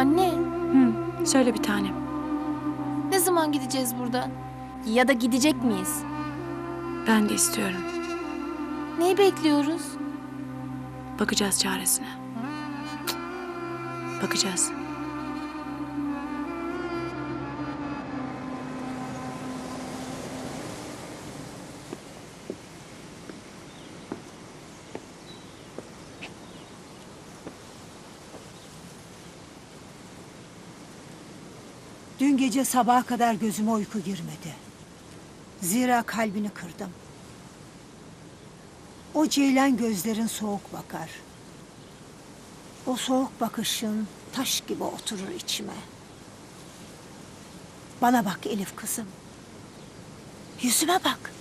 Anne, Hı, söyle bir tanem. ne zaman gideceğiz buradan? Ya da gidecek miyiz? Ben de istiyorum. Neyi bekliyoruz? Bakacağız çaresine. Bakacağız. Dün gece sabaha kadar gözüme uyku girmedi. Zira kalbini kırdım. O ceylan gözlerin soğuk bakar. O soğuk bakışın taş gibi oturur içime. Bana bak Elif kızım. Yüzüme bak.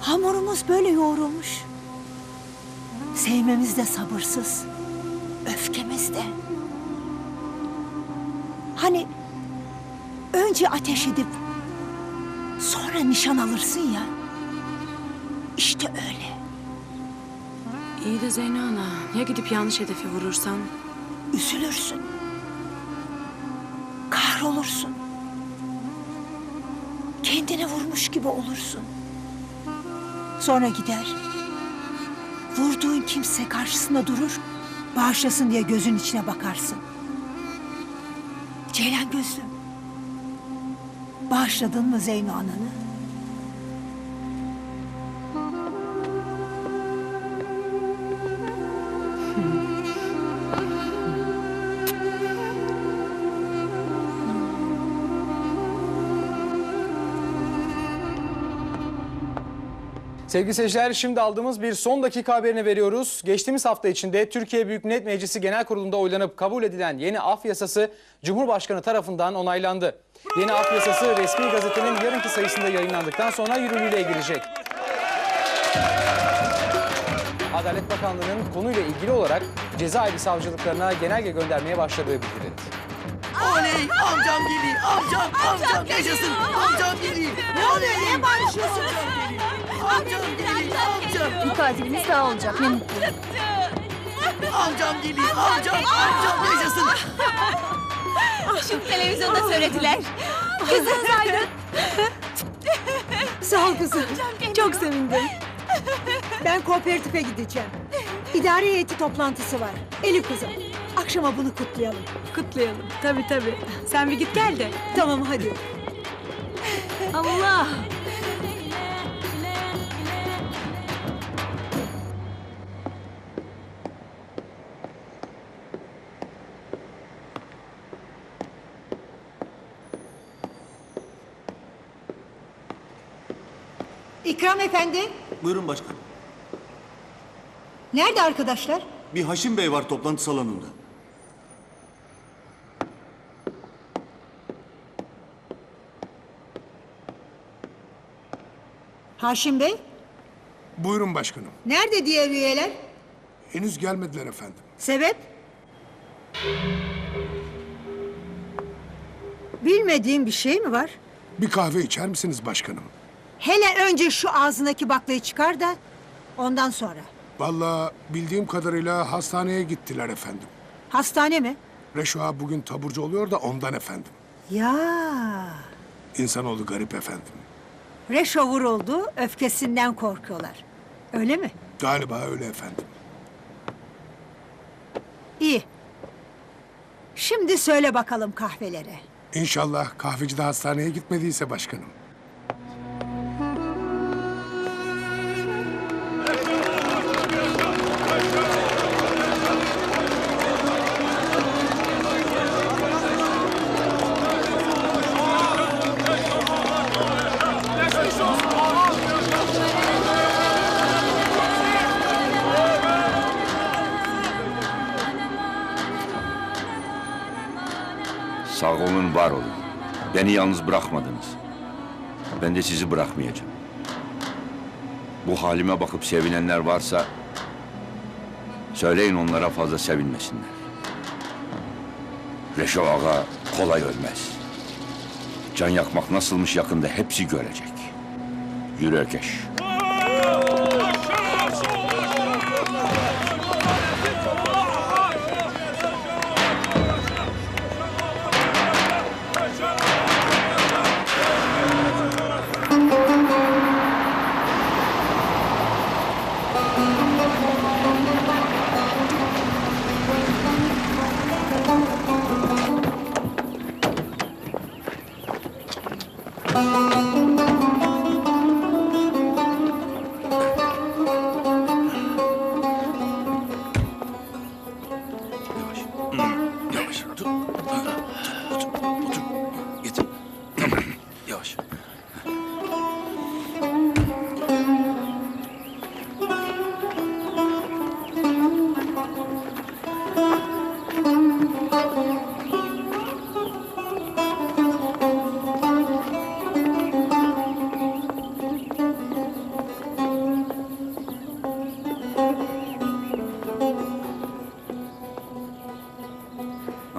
Hamurumuz böyle yoğrulmuş. Sevmemiz de sabırsız. Öfkemiz de. Hani önce ateş edip sonra nişan alırsın ya. İşte öyle. İyi de Zeyno ana, ya gidip yanlış hedefi vurursan? Üzülürsün. Kahrolursun. Kendini vurmuş gibi olursun. Sonra gider. Vurduğun kimse karşısında durur. Bağışlasın diye gözün içine bakarsın. Ceylan gözlüm. Bağışladın mı Zeyno ananı? Sevgili seyirciler şimdi aldığımız bir son dakika haberini veriyoruz. Geçtiğimiz hafta içinde Türkiye Büyük Millet Meclisi Genel Kurulu'nda oylanıp kabul edilen yeni af yasası Cumhurbaşkanı tarafından onaylandı. Yeni af yasası resmi gazetenin yarınki sayısında yayınlandıktan sonra yürürlüğe girecek. Adalet Bakanlığı'nın konuyla ilgili olarak cezaevi savcılıklarına genelge göndermeye başladığı bildirildi. Oley amcam geliyor amcam amcam yaşasın amcam geliyor. Ne oluyor niye bağırışıyorsun? Amcam geliyor amcam Bir katilimiz daha olacak. Ne mutlu. amcam geliyor amcam amcam yaşasın. Televizyonda söylediler. Kızınız aydın. Sağ ol kızım. Çok sevindim. Ben kooperatife gideceğim. İdare heyeti toplantısı var. Elif kızım. Akşama bunu kutlayalım. Kutlayalım. Tabii tabii. Sen bir git gel de. Tamam hadi. Allah! İkram efendi. Buyurun başkanım. Nerede arkadaşlar? Bir Haşim Bey var toplantı salonunda. Haşim Bey. Buyurun başkanım. Nerede diğer üyeler? Henüz gelmediler efendim. Sebep? Bilmediğim bir şey mi var? Bir kahve içer misiniz başkanım? Hele önce şu ağzındaki baklayı çıkar da ondan sonra. Vallahi bildiğim kadarıyla hastaneye gittiler efendim. Hastane mi? Reşo ağa bugün taburcu oluyor da ondan efendim. Ya. İnsanoğlu garip efendim. Reşo vuruldu, öfkesinden korkuyorlar. Öyle mi? Galiba öyle efendim. İyi. Şimdi söyle bakalım kahvelere. İnşallah kahveci de hastaneye gitmediyse başkanım. Sağ olun, var olun. Beni yalnız bırakmadınız. Ben de sizi bırakmayacağım. Bu halime bakıp sevinenler varsa... ...söyleyin onlara fazla sevinmesinler. Reşo Ağa kolay ölmez. Can yakmak nasılmış yakında hepsi görecek. Yürü Ökeş.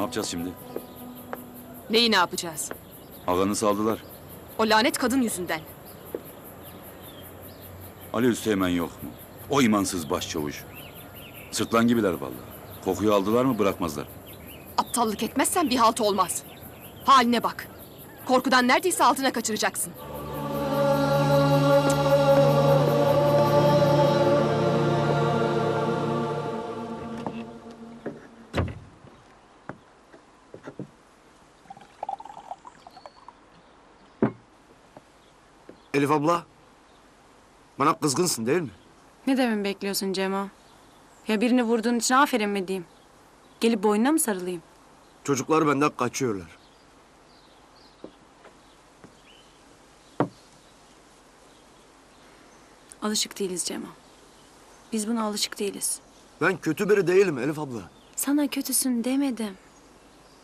Yapacağız şimdi? Neyi ne yapacağız? Ağanı saldılar. O lanet kadın yüzünden. Ali Üsteğmen yok mu? O imansız başçavuş. Sırtlan gibiler vallahi. Kokuyu aldılar mı bırakmazlar. Aptallık etmezsen bir halt olmaz. Haline bak. Korkudan neredeyse altına kaçıracaksın. Elif abla. Bana kızgınsın değil mi? Ne dememi bekliyorsun Cemo? Ya birini vurduğun için aferin mi diyeyim? Gelip boynuna mı sarılayım? Çocuklar benden kaçıyorlar. Alışık değiliz Cemo. Biz buna alışık değiliz. Ben kötü biri değilim Elif abla. Sana kötüsün demedim.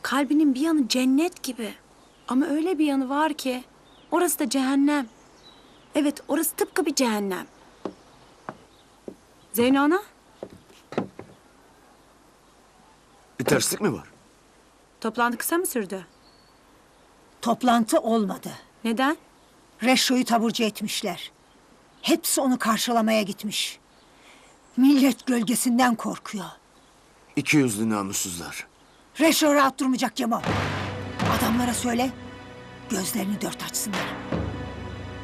Kalbinin bir yanı cennet gibi. Ama öyle bir yanı var ki orası da cehennem. Evet orası tıpkı bir cehennem. Zeyno ana Bir terslik mi var? toplantı kısa mı sürdü? Toplantı olmadı. Neden? Reşo'yu taburcu etmişler. Hepsi onu karşılamaya gitmiş. Millet gölgesinden korkuyor. İki yüzlü namussuzlar. Reşo rahat durmayacak Cemo. Adamlara söyle, gözlerini dört açsınlar.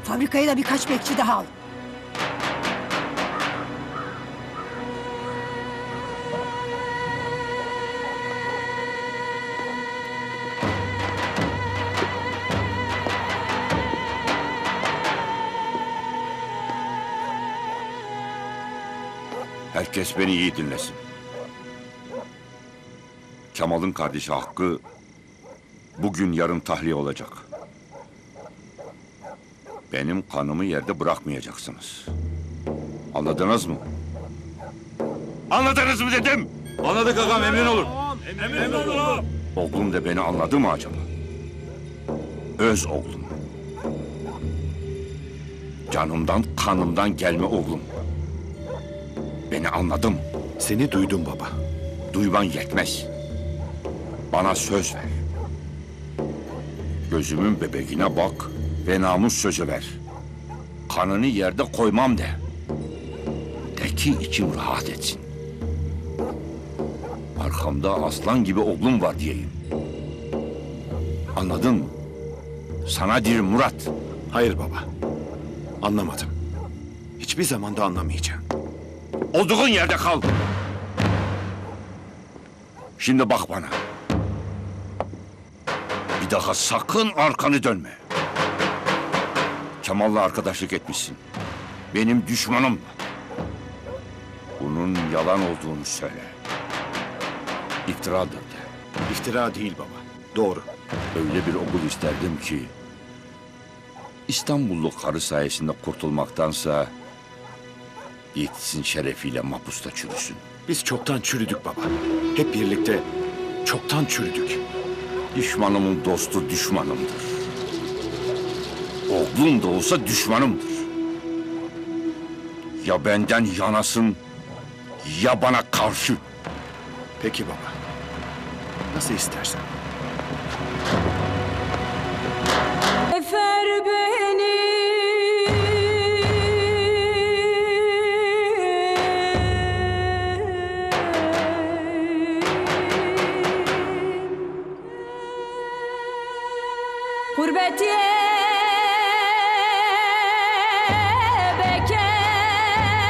Fabrikaya da birkaç bekçi daha al. Herkes beni iyi dinlesin. Kemal'ın kardeşi Hakkı bugün yarın tahliye olacak. Benim kanımı yerde bırakmayacaksınız. Anladınız mı? Anladınız mı dedim? Anladık ağam emin olur. Oğlum da beni anladı mı acaba? Öz oğlum. Canımdan, kanımdan gelme oğlum. Beni anladım. Seni duydum baba. Duyman yetmez. Bana söz ver. Gözümün bebeğine bak ve namus sözü ver. Kanını yerde koymam de. De ki içim rahat etsin. Arkamda aslan gibi oğlum var diyeyim. Anladın mı? Sana dir Murat. Hayır baba. Anlamadım. Hiçbir zaman da anlamayacağım. Olduğun yerde kal. Şimdi bak bana. Bir daha sakın arkanı dönme. Kemal'la arkadaşlık etmişsin. Benim düşmanım. Bunun yalan olduğunu söyle. İftiradır de. İftira değil baba. Doğru. Öyle bir okul isterdim ki... İstanbullu karı sayesinde kurtulmaktansa... Yetsin şerefiyle mahpusta çürüsün. Biz çoktan çürüdük baba. Hep birlikte çoktan çürüdük. Düşmanımın dostu düşmanımdır. Oğlum da olsa düşmanımdır. Ya benden yanasın ya bana karşı. Peki baba. Nasıl istersen. Efer beni